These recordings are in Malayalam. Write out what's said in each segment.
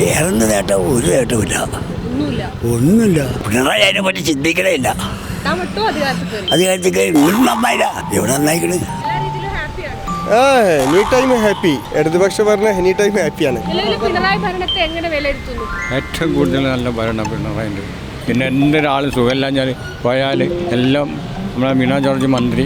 വേറെന്ത് നേട്ടം ഒരു നേട്ടമില്ല ഒന്നുമില്ല. ഒന്നുമില്ല. പിണറായി അതിനെ പറ്റി ചിന്തിക്കണേ ഇല്ല അധികാരത്തിൽ ഇവിടെ നന്നായില്ല. എവിടെ നന്നായിക്കണ്? ആ എനി ടൈം ഹാപ്പി ഇടതുപക്ഷ പറഞ്ഞ എനി ടൈം ഹാപ്പിയാണ് പിണറായി ഭരണത്തെ എങ്ങനെ വിലയിരുത്തുന്നു? ഏറ്റവും കൂടുതൽ നല്ല ഭരണം പിണറായിന്റെ. പിന്നെ എന്തൊരാൾ ഞാൻ പോയാൽ എല്ലാം നമ്മളെ മീന ജോർജ് മന്ത്രി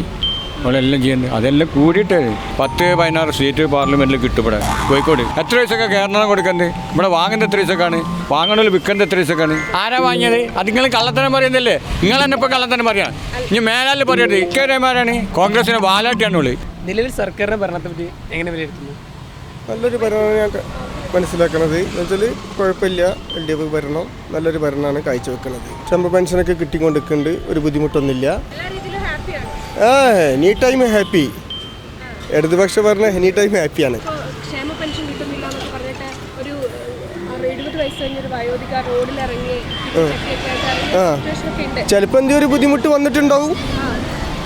നമ്മളെല്ലാം ചെയ്യുന്നുണ്ട് അതെല്ലാം കൂടിയിട്ട് പത്ത് പതിനാറ് സീറ്റ് പാർലമെന്റിൽ കിട്ടും ഇവിടെ. കോഴിക്കോട്. എത്ര പൈസക്കാണ് കേരളം കൊടുക്കുന്നത്? ഇവിടെ വാങ്ങുന്നത് എത്ര പൈസക്കാണ്? വാങ്ങണത് വിൽക്കുന്നത് എത്ര പൈസക്കാണ്? ആരാ വാങ്ങിയത്? അത് നിങ്ങൾ കള്ളത്തനം പറയുന്നില്ലേ നിങ്ങൾ തന്നെ ഇപ്പോൾ കള്ളത്തനം പറയാം. ഇനി മേലാൽ പറയരുത്. ഇക്കേരമാരാണ് കോൺഗ്രസിനെ വാലാട്ടിയാണ് ഉള്ളത് നിലവിൽ സർക്കാരിന്റെ ഭരണത്തെ പറ്റി എങ്ങനെ വിലയിരുത്തുന്നു? നല്ലൊരു ഭരണമാണ് ഞാൻ മനസ്സിലാക്കണത്. എന്ന് വെച്ചാൽ കുഴപ്പമില്ല. എൽ ഡി എഫ് ഭരണം നല്ലൊരു ഭരണമാണ് കാഴ്ചവെക്കുന്നത് ശമ്പ പെൻഷനൊക്കെ കിട്ടിക്കൊണ്ടിരിക്കുന്നുണ്ട്. ഒരു ബുദ്ധിമുട്ടൊന്നുമില്ല. എല്ലാ ആ എനി ടൈം ഹാപ്പി ഇടതുപക്ഷ പറഞ്ഞ എനി ടൈം ഹാപ്പിയാണ് ക്ഷേമ പെൻഷൻ കിട്ടുന്നില്ല എന്നൊക്കെ പറഞ്ഞിട്ട് ഒരു എഴുപത് വയസ്സ് കഴിഞ്ഞൊരു വയോധിക റോഡിലിറങ്ങി ചക്കിയൊക്കെ ആയിട്ട് ആ. ചിലപ്പോൾ എന്തെങ്കിലും ഒരു ബുദ്ധിമുട്ട് വന്നിട്ടുണ്ടാവും.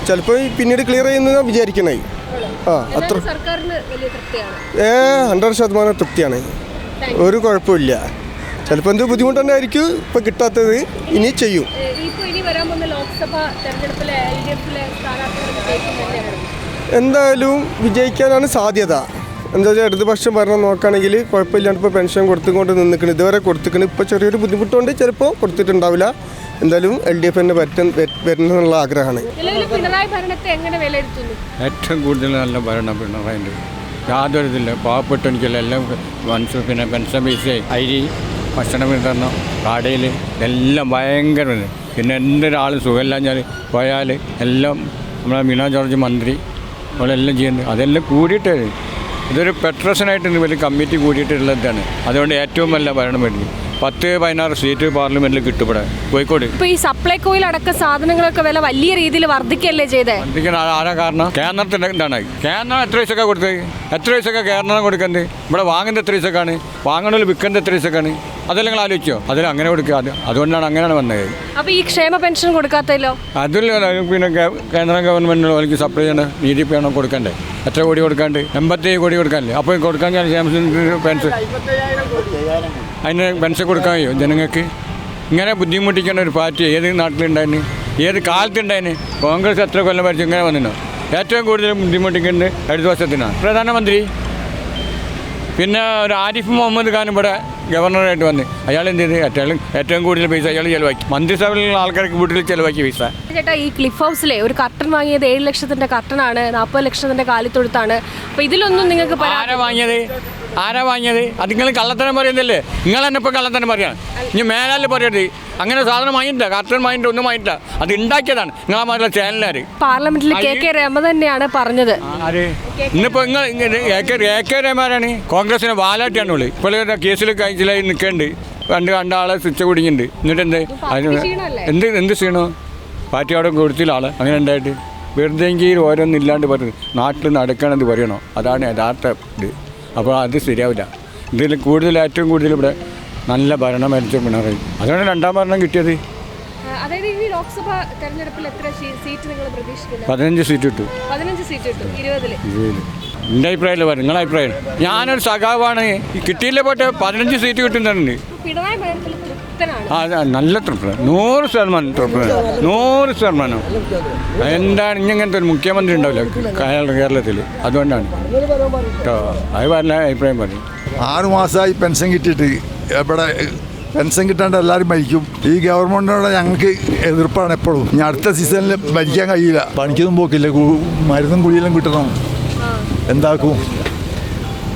ചിലപ്പോൾ പിന്നീട് ക്ലിയർ ചെയ്യുന്നതാണ് വിചാരിക്കണേ. ആ അത്ര. ഏ ഹൺഡ്രഡ് ശതമാനം തൃപ്തിയാണ്. ഒരു കുഴപ്പമില്ല. ചിലപ്പോൾ എന്ത് ആയിരിക്കും ഇപ്പം കിട്ടാത്തത്. ഇനി ചെയ്യും. എന്തായാലും വിജയിക്കാനാണ് സാധ്യത. എന്താ വെച്ചാൽ ഇടതുപക്ഷം ഭരണം നോക്കുകയാണെങ്കിൽ കുഴപ്പമില്ലാണ്ട് ഇപ്പോൾ പെൻഷൻ കൊടുത്തുകൊണ്ട് നിന്നിക്കണം. ഇതുവരെ കൊടുത്തിക്കണം. ഇപ്പോൾ ചെറിയൊരു ബുദ്ധിമുട്ടുണ്ട്. ചിലപ്പോൾ കൊടുത്തിട്ടുണ്ടാവില്ല. എന്തായാലും എൽ ഡി എഫ് തന്നെ പറ്റും വരണമെന്നുള്ള ആഗ്രഹമാണ്. ഏറ്റവും കൂടുതൽ നല്ല ഭരണം പിണറായിന്റെ. യാതൊരു ഇതില്ല പാവപ്പെട്ടെനിക്കല്ല എല്ലാം മനുഷ്യർ പിന്നെ പെൻഷൻ പൈസ അരി ഭക്ഷണ വിതരണം കടയിൽ എല്ലാം ഭയങ്കര. പിന്നെ എന്തൊരാൾ ഞാൻ പോയാൽ എല്ലാം നമ്മളെ മീന ജോർജ് മന്ത്രി അവളെല്ലാം ചെയ്യുന്നുണ്ട്. അതെല്ലാം കൂടിയിട്ട് ഇതൊരു പെട്രസനായിട്ട് വലിയ കമ്മിറ്റി കൂടിയിട്ടുള്ള ഇതാണ്. അതുകൊണ്ട് ഏറ്റവും നല്ല ഭരണം വരുന്നത് പത്ത് പതിനാറ് സീറ്റ് പാർലമെന്റിൽ കിട്ടും ഇവിടെ. കോഴിക്കോട്. ഇപ്പൊ ഈ സപ്ലൈകോയിൽ അടക്ക സാധനങ്ങളൊക്കെ വില വലിയ രീതിയിൽ വർദ്ധിക്കല്ലേ ചെയ്തേ? വർദ്ധിക്കാൻ ആ- ആരാ കാരണം? കേന്ദ്രത്തിന്റെ എന്താണ്? കേന്ദ്രം എത്ര പൈസ കൊടുത്തത് എത്ര പൈസക്കാണ് കേരളം കൊടുക്കുന്നത് ഇവിടെ വാങ്ങുന്നത് എത്ര പൈസക്കാണ്? വാങ്ങണത് വിൽക്കുന്നത് എത്ര പൈസക്കാണ്? അതെല്ലാം നിങ്ങൾ ആലോചിച്ചോ. അതിൽ അങ്ങനെ കൊടുക്കുക. അത് അതുകൊണ്ടാണ് അങ്ങനെയാണ് വന്നത്. അപ്പൊ ഈ ക്ഷേമ പെൻഷൻ കൊടുക്കാത്തല്ലോ? അതിൽ പിന്നെ കേ- കേന്ദ്ര ഗവൺമെന്റിനോ അല്ലെങ്കിൽ സപ്ലൈ ചെയ്യണ പി ആണോ കൊടുക്കണ്ടേ. എത്ര കോടി കൊടുക്കാണ്ട്? എൺപത്തി കോടി കൊടുക്കാനല്ലേ? അപ്പോൾ കൊടുക്കാൻ ക്ഷേമ പെൻഷൻ അതിന് പെൻഷൻ കൊടുക്കാൻ കഴിയോ ജനങ്ങൾക്ക്? ഇങ്ങനെ ബുദ്ധിമുട്ടിക്കുന്ന ഒരു പാർട്ടി ഏത് നാട്ടിലുണ്ടായിന്? ഏത് കാലത്തുണ്ടായിന്? കോൺഗ്രസ് എത്ര കൊല്ലം ഭരിച്ചു? ഇങ്ങനെ വന്നിരുന്നു? ഏറ്റവും കൂടുതൽ ബുദ്ധിമുട്ടിക്കുന്നത് വർഷത്തിനാണ്. പ്രധാനമന്ത്രി പിന്നെ ഒരു ആരിഫ് മുഹമ്മദ് ഖാൻ ഇവിടെ ഗവർണറായിട്ട് വന്ന് അയാൾ എന്ത് ചെയ്ത്? ഏറ്റവും ഏറ്റവും കൂടുതൽ പൈസ അയാൾ ചിലവാക്കി. മന്ത്രിസഭയിലുള്ള ആൾക്കാർക്ക് വീട്ടിൽ ചിലവാക്കിയ പൈസ. ചേട്ടാ ഈ ക്ലിഫ് ഹൗസിലെ ഒരു കർട്ടൻ വാങ്ങിയത് ഏഴ് ലക്ഷത്തിന്റെ കർട്ടനാണ് നാൽപ്പത് ലക്ഷത്തിന്റെ കാലിത്തൊഴുത്താണ്. അപ്പൊ ഇതിലൊന്നും നിങ്ങൾക്ക് വാങ്ങിയത്? ആരാ വാങ്ങിയത്? അത് നിങ്ങൾ കള്ളത്തനം പറയുന്നില്ലേ? നിങ്ങൾ തന്നെ ഇപ്പോൾ കള്ളത്തനം പറയാം ഇനി മേലാൽ പറയരുത്. അങ്ങനെ സാധനം വാങ്ങിയിട്ടില്ല. കർട്ടൻ വാങ്ങിയിട്ട് ഒന്നും വാങ്ങിയിട്ടില്ല. അത് ഉണ്ടാക്കിയതാണ്. നിങ്ങളാ മാതിരി ചാനലുകാർ പാർലമെന്റിൽ കെ കെ രമ തന്നെയാണ് പറഞ്ഞത്. ഇന്നിപ്പോ നിങ്ങൾ എ കെ രമാരാണ് കോൺഗ്രസിനെ വാലാട്ടിയാണ് ഉള്ളത് ഇപ്പോൾ കേസിൽ കഴിച്ചിലായി നിൽക്കുന്നുണ്ട് രണ്ട് രണ്ടാളെ സ്വിച്ച് കുടിക്കുന്നുണ്ട് എന്നിട്ട് എന്ത്? അതിന് എന്ത് എന്ത് ക്ഷീണോ? പാർട്ടി അവിടെ കൊടുത്തില്ല ആളെ. അങ്ങനെ ഉണ്ടായിട്ട് വെറുതെങ്കിൽ ഓരോന്നും ഇല്ലാണ്ട് പറയുന്നത് നാട്ടിൽ നടക്കണമെന്ന് പറയണോ? അതാണ് യഥാർത്ഥ ഇത്. അപ്പോൾ അത് ശരിയാവില്ല. ഇതിൽ കൂടുതൽ ഏറ്റവും കൂടുതൽ ഇവിടെ നല്ല ഭരണം മരിച്ച പിണറായി. അതാണ് രണ്ടാം ഭരണം കിട്ടിയത്. അതായത് ഈ ലോക്സഭ തെരഞ്ഞെടുപ്പിൽ എത്ര സീറ്റ് നിങ്ങൾ പ്രതീക്ഷിക്കുന്നത് പതിനഞ്ച് സീറ്റ് കിട്ടും. പതിനഞ്ച് സീറ്റ് കിട്ടും എന്റെ അഭിപ്രായമല്ലേ പറയും. നിങ്ങളെ അഭിപ്രായം. ഞാനൊരു സഖാവാണ്. കിട്ടിയില്ല പോട്ടെ പതിനഞ്ച് സീറ്റ് കിട്ടുന്നുണ്ട് പിണറായി ഭരണത്തിൽ തൃപ്തനാണ്. ആ ആ, നല്ല തൃപ്തി നൂറ് ശതമാനം തൃപ്തി നൂറ് ശതമാനം. എന്താണ് ഇങ്ങനത്തെ ഒരു മുഖ്യമന്ത്രി ഉണ്ടാവില്ല? കേരളത്തിൽ. അതുകൊണ്ടാണ്. കേട്ടോ അത് പറഞ്ഞ അഭിപ്രായം പറയും. ആറ് മാസമായി പെൻഷൻ കിട്ടിയിട്ട് എവിടെ പെൻഷൻ കിട്ടാണ്ട് എല്ലാവരും മരിക്കും. ഈ ഗവൺമെന്റിനോട് ഞങ്ങൾക്ക് എതിർപ്പാണ് എപ്പോഴും. ഇനി അടുത്ത സീസണിൽ ഭരിക്കാൻ കഴിയില്ല. പണിക്കൊന്നും പോക്കില്ല. മരുന്നും കുഴിയെല്ലാം കിട്ടണം. എന്താക്കും?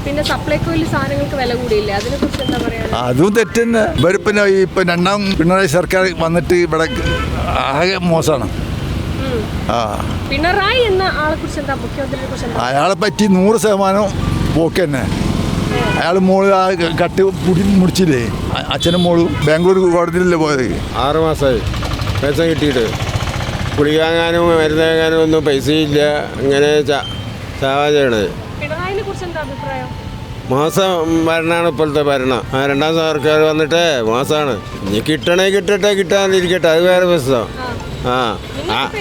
പിന്നെ സപ്ലൈകോയിൽ സാധനങ്ങൾക്ക് വില കൂടിയില്ലേ? അതിനെ കുറിച്ച് എന്താ പറയാ അതും തെറ്റ് തന്നെ ഇവർ പിന്നെ ഇപ്പൊ രണ്ടാം പിണറായി സർക്കാർ വന്നിട്ട് ഇവിടെ ആകെ മോശമാണ്. ആ. പിണറായി എന്ന ആളെ കുറിച്ച് എന്താ? മുഖ്യമന്ത്രിയെ കുറിച്ച് എന്താ? അയാളെ പറ്റി നൂറ് ശതമാനം പോക്ക് തന്നെ അയാൾ മോൾ ആ കട്ട് മുടി മുടിച്ചില്ലേ? അച്ഛനും മോളും ബാംഗ്ലൂർ കോടതിയിലല്ലേ പോയത്? ആറ് മാസമായി പൈസ കിട്ടിയിട്ട്. കുളിക്കാങ്ങാനും വാങ്ങാനും ഒന്നും പൈസയില്ല ഇങ്ങനെ ചാ- ചാവാ ചെയ്യണത്. പിണറായിനെ കുറിച്ച് എന്താ അഭിപ്രായം? മോശം ഭരണമാണ് ഇപ്പോഴത്തെ ഭരണം. ആ രണ്ടാം സർക്കാർ വന്നിട്ട് മാസമാണ് ഇനി കിട്ടണേ കിട്ടട്ടെ കിട്ടാതിരിക്കട്ടെ. അത് വേറെ പ്രശ്നം. ആ.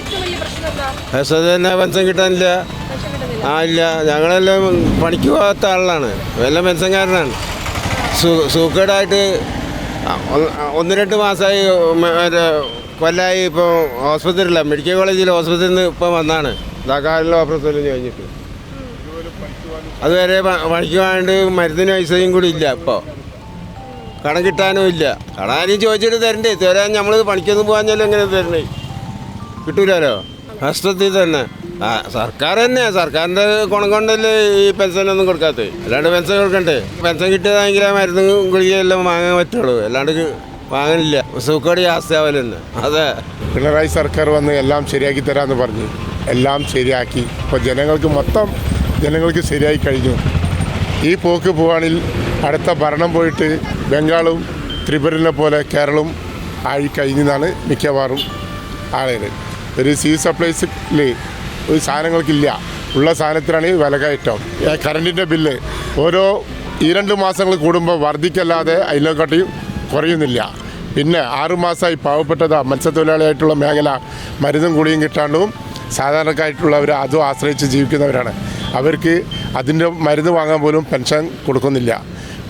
പ്രശ്നം തന്നെ പെൻഷൻ കിട്ടാനില്ല. ആ ഇല്ല. ഞങ്ങളെല്ലാം പണിക്ക് പോകാത്ത ആളാണ്. എല്ലാം പെൻഷൻകാരനാണ്. സൂക്കേടായിട്ട് ഒന്ന്- രണ്ട് മാസമായി കൊല്ലായി ഇപ്പോൾ ഹോസ്പിറ്റലിലാണ് മെഡിക്കൽ കോളേജിൽ ഹോസ്പിറ്റലിൽ നിന്ന് ഇപ്പം വന്നാണ്. ദാക്കാലിൽ ഓപ്പറേഷൻ കഴിഞ്ഞിട്ട്. അതുവരെ പണിക്ക് മരുന്നിന് പൈസയും കൂടി ഇല്ല ഇപ്പോൾ കടം കിട്ടാനും ഇല്ല. കടം ചോദിച്ചിട്ട് തരണ്ടേ? തരാൻ നമ്മൾ പണിക്കൊന്നും പോകാഞ്ഞാലും എങ്ങനെ തരണേ? കിട്ടൂലോ നഷ്ടത്തിൽ തന്നെ. ആ സർക്കാർ തന്നെ. സർക്കാരിന്റെ ഗുണം കൊണ്ടല്ലേ ഈ പെൻഷനൊന്നും കൊടുക്കാത്തത്. അല്ലാണ്ട് പെൻഷൻ കൊടുക്കണ്ടേ? പെൻഷൻ കിട്ടിയതാണെങ്കിൽ ആ മരുന്ന് ഗുളികയെല്ലാം വാങ്ങാൻ പറ്റുള്ളൂ. അല്ലാണ്ട് വാങ്ങാനില്ല. സുഖടി ആസ്താവൽ അതെ. പിണറായി സർക്കാർ വന്ന് എല്ലാം ശരിയാക്കി തരാമെന്ന് പറഞ്ഞു. എല്ലാം ശരിയാക്കി. ഇപ്പോൾ ജനങ്ങൾക്ക് മൊത്തം ജനങ്ങൾക്ക് ശരിയായി കഴിഞ്ഞു. ഈ പോക്ക് പോവാണിൽ അടുത്ത ഭരണം പോയിട്ട് ബംഗാളും ത്രിപുരനെ പോലെ കേരളവും ആയി കഴിഞ്ഞെന്നാണ് മിക്കവാറും ആളുകൾ ഒരു സീ സപ്ലൈസിൽ ഒരു സാധനങ്ങൾക്കില്ല. ഉള്ള സാധനത്തിനാണ് ഈ വില കയറ്റം കറണ്ടിന്റെ ബില്ല് ഓരോ ഈ രണ്ട് മാസങ്ങൾ കൂടുമ്പോൾ വർദ്ധിക്കല്ലാതെ അതിനെക്കാട്ടിയും കുറയുന്നില്ല. പിന്നെ ആറുമാസമായി പാവപ്പെട്ടത് മത്സ്യത്തൊഴിലാളിയായിട്ടുള്ള മേഖല മരുന്നും കുളിയും കിട്ടാണ്ടും സാധാരണക്കാരായിട്ടുള്ളവർ അതും ആശ്രയിച്ച് ജീവിക്കുന്നവരാണ്. അവർക്ക് അതിന്റെ മരുന്ന് വാങ്ങാൻ പോലും പെൻഷൻ കൊടുക്കുന്നില്ല.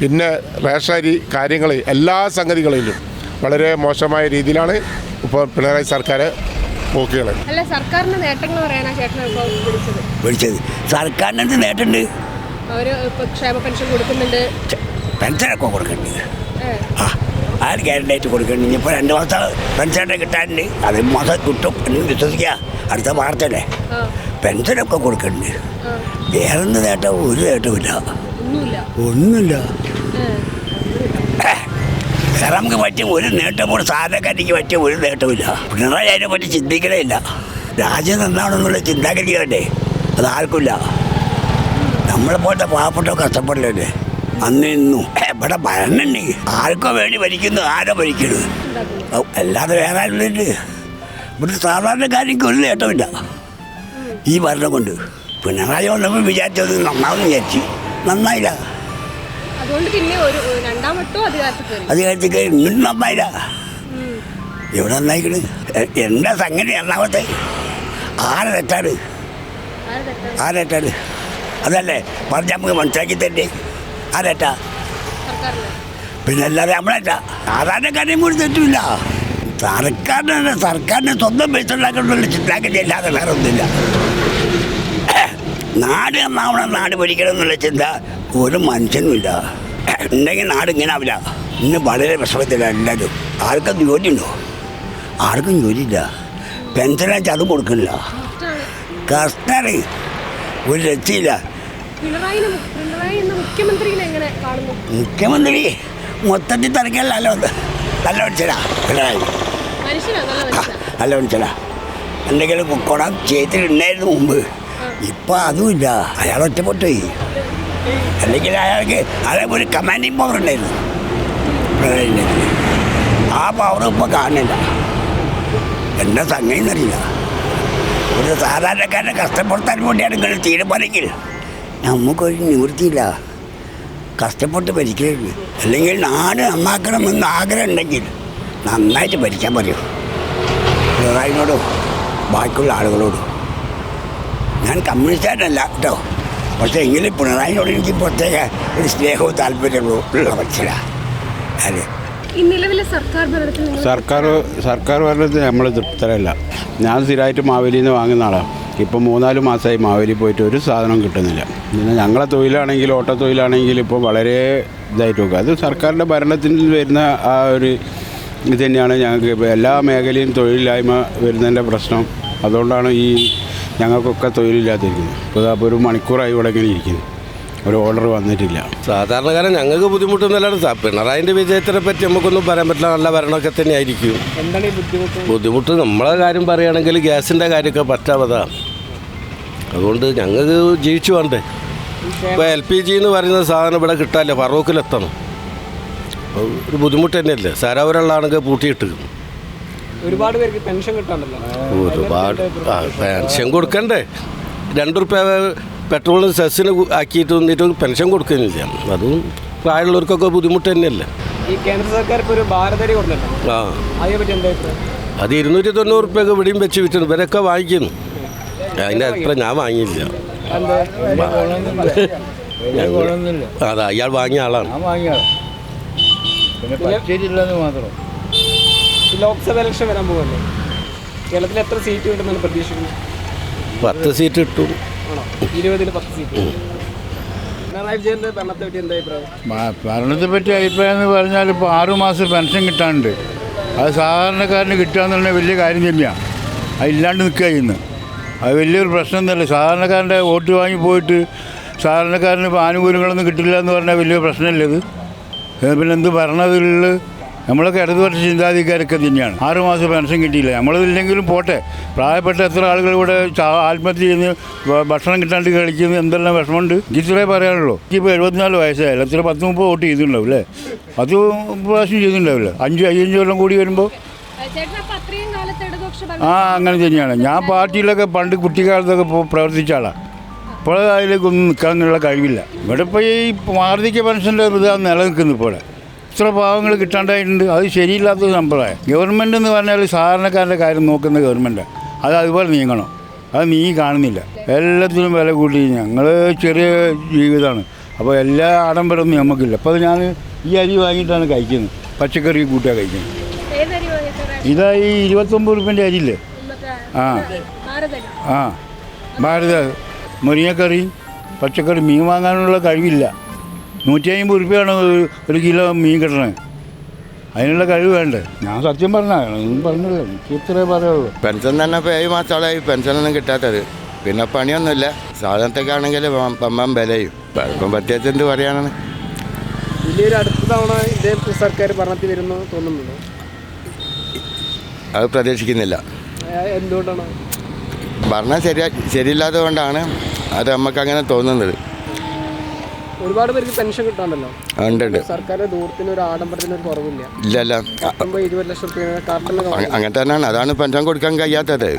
പിന്നെ റേഷനരി കാര്യങ്ങൾ എല്ലാ സംഗതികളിലും വളരെ മോശമായ രീതിയിലാണ് ഇപ്പോൾ പിണറായി സർക്കാർ പോക്കുകൾ അല്ല സർക്കാരിന്റെ നേട്ടങ്ങൾ പറയാനാ ചേട്ടനെ ഇപ്പോൾ വിളിച്ചത്? വിളിച്ചത്. സർക്കാരിന് എന്ത് നേട്ടമുണ്ട്? ക്ഷേമ പെൻഷൻ കൊടുക്കുന്നുണ്ട്. പെൻഷനൊക്കെ കൊടുക്കണ്ട്. ഏ, ആ ആര് ഗ്യാരണ്ടായിട്ട് കൊടുക്കണ്ട്? ഇനിയിപ്പോൾ രണ്ട് മാസം പെൻഷനൊക്കെ കിട്ടാനുണ്ട്. അത് മാസം കിട്ടും എന്ന് വിശ്വസിക്കുക. അടുത്ത വാർത്തയല്ലേ പെൻഷനൊക്കെ കൊടുക്കണ്ട്? വേറെ നേട്ടം ഒരു നേട്ടമില്ല ഒന്നുമില്ല. വേറെ നമുക്ക് പറ്റിയ ഒരു നേട്ടം പോലും സാധനക്കാരിക്ക് പറ്റിയ ഒരു നേട്ടമില്ല പിണറായി അതിനെ പറ്റി ചിന്തിക്കണേ ഇല്ല. രാജ്യം നന്നാണെന്നുള്ള ചിന്താഗതി വേണ്ടേ അത് ആർക്കില്ല നമ്മളെ പോലത്തെ പാവപ്പെട്ട കഷ്ടപ്പെടലല്ലേ? അന്ന് ഇന്നും. ഇവിടെ ഭരണുണ്ട് ആർക്കോ വേണ്ടി ഭരിക്കുന്നു ആരോ ഭരിക്കുന്നു. അല്ലാതെ വേറെ ആരുണ്ട് ഇവിടെ സാധാരണക്കാരിക്ക് ഒരു നേട്ടമില്ല ഈ ഭരണം കൊണ്ട്. പിണറായി വന്നപ്പോൾ വിചാരിച്ചത് നന്നാവും വിചാരിച്ചു. നന്നായില്ല. അതുകൊണ്ട് പിന്നെ ഒരു അധികാരത്തിൽ കയറി. ഇന്നും നന്നായില്ല. എവിടെ നന്നായിക്കണ്? എന്റെ സംഗതി എറണാകുളത്തെ? ആരെ തെറ്റാണ് ആരെ തെറ്റാണ്? അതല്ലേ പറഞ്ഞ നമുക്ക് മനസ്സിലാക്കി തന്നെ ആരേറ്റാ പിന്നെ അല്ലാതെ നമ്മളേറ്റാ സാധാരണക്കാരെയും കൂടി തെറ്റില്ല സർക്കാരിന് സർക്കാരിന് സ്വന്തം പൈസ ഉണ്ടാക്കണമെന്നുള്ള ചിന്താഗതി അല്ലാതെ വേറെ ഒന്നുമില്ല നാട് നന്നാവണം നാട് ഭരിക്കണം എന്നുള്ള ചിന്ത ഒരു മനുഷ്യനുമില്ല ഉണ്ടെങ്കിൽ നാട് ഇങ്ങനെ ആവില്ല. ഇന്ന് വളരെ വിഷമത്തിലാണ് എല്ലാവരും. ആർക്കും ജോലിയുണ്ടോ ആർക്കും ജോലിയില്ല പെൻഷനെ അതും കൊടുക്കുന്നില്ല. കഷ്ടാണ്. ഒരു രക്ഷയില്ല. മുഖ്യമന്ത്രി മൊത്തത്തിൽ തിരക്കല്ലോ നല്ല മനുഷ്യനാ പിണറായി. നല്ല മനുഷ്യനാ. എന്തെങ്കിലും കുടം ചെയ്തിട്ടുണ്ടായിരുന്നു മുമ്പ്. ഇപ്പം അതുമില്ല. അയാൾ ഒറ്റപ്പെട്ടു അല്ലെങ്കിൽ അയാൾക്ക് അയാൾക്ക് ഒരു കമാൻഡിങ് പവർ ഉണ്ടായിരുന്നു ആ പവർ ഇപ്പോൾ കാണുന്നില്ല. എന്താ സംഗതി എന്നറിയില്ല. ഒരു സാധാരണക്കാരനെ കഷ്ടപ്പെടുത്താൻ വേണ്ടിയാണ് നിങ്ങൾ തീരുമാനിക്കൽ. നമുക്കൊരു നിവൃത്തിയില്ല. കഷ്ടപ്പെട്ട് ഭരിക്കരുത്. അല്ലെങ്കിൽ നാട് നന്നാക്കണമെന്ന് ആഗ്രഹം ഉണ്ടെങ്കിൽ നന്നായിട്ട് ഭരിക്കാൻ പറയൂ. പിണറായിനോടും ബാക്കിയുള്ള ആളുകളോടും. ഞാൻ കമ്മ്യൂണിസ്റ്റായിട്ടല്ല കേട്ടോ. പക്ഷേ എങ്കിലും പിണറായിനോട് എനിക്ക് പ്രത്യേക ഒരു സ്നേഹവും താല്പര്യവും ഉള്ള മനുഷ്യരാണ് അതെ ഈ നിലവിലെ സർക്കാർ സർക്കാർ സർക്കാർ ഭരണത്തിൽ നമ്മൾ തൃപ്തരല്ല. ഞാൻ സ്ഥിരമായിട്ട് മാവേലിയിൽ നിന്ന് വാങ്ങുന്ന ആളാണ് ഇപ്പം മൂന്നാൽ മാസമായി മാവേലി പോയിട്ട് ഒരു സാധനം കിട്ടുന്നില്ല. പിന്നെ ഞങ്ങളെ തൊഴിലാണെങ്കിൽ ഓട്ടോ തൊഴിലാണെങ്കിൽ ഇപ്പോൾ വളരെ ഇതായിട്ട് നോക്കുക. അത് സർക്കാരിന്റെ ഭരണത്തിൽ വരുന്ന ആ ഒരു ഇത് തന്നെയാണ് ഞങ്ങൾക്ക് ഇപ്പോൾ എല്ലാ മേഖലയും തൊഴിലില്ലായ്മ വരുന്നതിന്റെ പ്രശ്നം. അതുകൊണ്ടാണ് ഈ ഞങ്ങൾക്കൊക്കെ തൊഴിലില്ലാതിരിക്കുന്നു. ഇപ്പോൾ അപ്പോൾ ഒരു മണിക്കൂറായി ഇവിടെ ഇങ്ങനെ ഇരിക്കുന്നു. ഒരു ഓർഡർ വന്നിട്ടില്ല. സാധാരണക്കാരൻ ഞങ്ങൾക്ക് ബുദ്ധിമുട്ടൊന്നുമല്ലാണ് സാർ പിണറായിന്റെ വിജയത്തിനെ പറ്റി നമുക്കൊന്നും പറയാൻ പറ്റില്ല. നല്ല ഭരണമൊക്കെ തന്നെ ആയിരിക്കും ബുദ്ധിമുട്ട്? നമ്മളെ കാര്യം പറയുകയാണെങ്കിൽ ഗ്യാസിന്റെ കാര്യമൊക്കെ പറ്റാവതാ. അതുകൊണ്ട് ഞങ്ങൾക്ക് ജീവിച്ചു വേണ്ടേ ഇപ്പോൾ എൽ പി ജി എന്ന് പറയുന്ന സാധനം ഇവിടെ കിട്ടാല്ലേ ഫറൂഖിലെത്തണം. ഒരു ബുദ്ധിമുട്ട് തന്നെയല്ലേ? സാരാപുരമുള്ളതാണെങ്കിൽ പൂട്ടിയിട്ട്. ഒരുപാട് പേർക്ക് പെൻഷൻ കിട്ടാണ്ടല്ലോ. ഒരുപാട്. പെൻഷൻ കൊടുക്കണ്ടേ? രണ്ടു റുപ്യ പെട്രോളിന് സെസ്സിന് ആക്കിയിട്ട് വന്നിട്ട് പെൻഷൻ കൊടുക്കുന്നില്ല അതും പ്രായമുള്ളവർക്കൊക്കെ ബുദ്ധിമുട്ട് തന്നെയല്ലേ? ഈ കേന്ദ്ര സർക്കാർ ഇപ്പോൾ ഒരു ഭാരതരി കൊടുത്തിട്ടുണ്ട്. ആ. അതേപറ്റി എന്താ അത് ഇരുന്നൂറ്റി തൊണ്ണൂറ് റുപ്യൊക്കെ ഇവിടെയും വെച്ച് വിറ്റുന്നു ഇവരൊക്കെ വാങ്ങിക്കുന്നു. അതിന്റെ അഭിപ്രായം ഞാൻ വാങ്ങിയില്ല. അതാ അയാൾ വാങ്ങിയ ആളാണ്. വാങ്ങിയ പിന്നെ പച്ചരില്ലെന്ന് മാത്രം. ലോക്സഭ ഇലക്ഷൻ വരാൻ പോകുമല്ലേ കേരളത്തിൽ എത്ര സീറ്റ് കിട്ടുമെന്നാണ് പ്രതീക്ഷിക്കുന്നത്? പത്ത് സീറ്റ് ഇട്ടു ആണോ? ഇരുപതിൽ പത്ത് സീറ്റ് പിണറായി വിജയന്റെ ഭരണത്തെ പറ്റി എന്താ അഭിപ്രായം? ഭരണത്തെ പറ്റി അഭിപ്രായം എന്ന് പറഞ്ഞാൽ ഇപ്പോൾ ആറു മാസം പെൻഷൻ കിട്ടാനുണ്ട് അത് സാധാരണക്കാരന് കിട്ടുക വലിയ കാര്യം തന്നെയാണ് അത് ഇല്ലാണ്ട് നിൽക്കുക ഇന്ന്. അത് വലിയൊരു പ്രശ്നം തന്നെ സാധാരണക്കാരന്റെ വോട്ട് വാങ്ങി പോയിട്ട് സാധാരണക്കാരന് ഇപ്പോൾ ആനുകൂല്യങ്ങളൊന്നും കിട്ടില്ല എന്ന് പറഞ്ഞാൽ വലിയ പ്രശ്നമല്ലേ ഇത്. പിന്നെ എന്ത് ഭരണത്തിലുള്ള നമ്മളൊക്കെ ഇടതുപക്ഷ ചിന്താധികാരൊക്കെ തന്നെയാണ്. ആറുമാസം പെൻഷൻ കിട്ടിയില്ല. നമ്മളില്ലെങ്കിലും പോട്ടെ. പ്രായപ്പെട്ട എത്ര ആളുകൾ ഇവിടെ ആത്മഹത്യ ചെയ്യുന്നു ഭക്ഷണം കിട്ടാണ്ട് കളിക്കുന്നു എന്തെല്ലാം വിഷമമുണ്ട്? ഇത്രേ പറയാനുള്ളൂ. ഇപ്പോൾ എഴുപത്തിനാല് വയസ്സായാലും എത്ര പത്ത് മുപ്പത് വോട്ട് ചെയ്തിട്ടുണ്ടാവും അല്ലേ പത്ത് പ്രാവശ്യം ചെയ്തിട്ടുണ്ടാവില്ല? അഞ്ച് അയ്യഞ്ച് കൊല്ലം കൂടി വരുമ്പോൾ ആ അങ്ങനെ തന്നെയാണ്. ഞാൻ പാർട്ടിയിലൊക്കെ പണ്ട് കുട്ടിക്കാലത്തൊക്കെ പ്രവർത്തിച്ച ആളാണ് ഇപ്പോൾ അതിലേക്കൊന്നും നിൽക്കാനുള്ള കഴിവില്ല. ഇവിടെ ഇപ്പോൾ ഈ വാർദ്ധക്യ പെൻഷന്റെ ഇതാ നിലനിൽക്കുന്നു ഇപ്പോൾ ഇത്ര പാവങ്ങൾ കിട്ടാണ്ടായിട്ടുണ്ട്. അത് ശരിയില്ലാത്ത സമ്പ്രദായം ഗവൺമെന്റ് എന്ന് പറഞ്ഞാൽ സാധാരണക്കാരന്റെ കാര്യം നോക്കുന്ന ഗവൺമെന്റ് അത് അതുപോലെ നീങ്ങണം. അത് നീ കാണുന്നില്ല. എല്ലാത്തിനും വില കൂട്ടി ഞങ്ങൾ ചെറിയ ജീവിതമാണ്. അപ്പോൾ എല്ലാ ആഡംബരമൊന്നും നമുക്കില്ല അപ്പോൾ ഞാൻ ഈ അരി വാങ്ങിയിട്ടാണ് കഴിക്കുന്നത്. പച്ചക്കറി കൂട്ടിയാണ് കഴിക്കുന്നത്. ഇതാ ഈ ഇരുപത്തൊമ്പത് റുപ്യന്റെ അരിയില്ലേ? ആ. ആ. ഭാരത മുരിങ്ങക്കറി പച്ചക്കറി മീൻ വാങ്ങാനുള്ള കഴിവില്ല. നൂറ്റി അമ്പത് റുപ്യാണ് ഒരു- കിലോ മീൻ കിട്ടണത് അതിനുള്ള കഴിവ് വേണ്ടേ? ഞാൻ സത്യം പറഞ്ഞു പറഞ്ഞില്ല. എനിക്ക് ഇത്രേ പറയുള്ളൂ പെൻഷൻ തന്നെ ഇപ്പോൾ ഏഴ് മാസത്തോളമായി പെൻഷനൊന്നും കിട്ടാത്തത്. പിന്നെ പണിയൊന്നുമില്ല. സാധനത്തൊക്കെ ആണെങ്കിൽ പമ്പാൻ വിലയും. ഇപ്പം പ്രത്യേകിച്ച് എന്ത് പറയാനാണ്? വലിയൊരു അടുത്ത തവണ ഇതേ സർക്കാർ ഭരണത്തിൽ വരുന്നു തോന്നുന്നുണ്ടോ? അത് പ്രതീക്ഷിക്കുന്നില്ല. എന്തുകൊണ്ടാണ്? ഭരണം ശരിയാ ശരിയില്ലാത്തത് കൊണ്ടാണ് അത് നമുക്ക് അങ്ങനെ തോന്നുന്നത്. ഒരുപാട് പേർക്ക് പെൻഷൻ കിട്ടാണ്ടല്ലോ. ഉണ്ട് ദൂരത്തിന് ഒരു ആഡംബരത്തിന് ഒരു കുറവില്ല. തന്നെയാണ്. അതാണ് പെൻഷൻ കൊടുക്കാൻ കഴിയാത്തത്.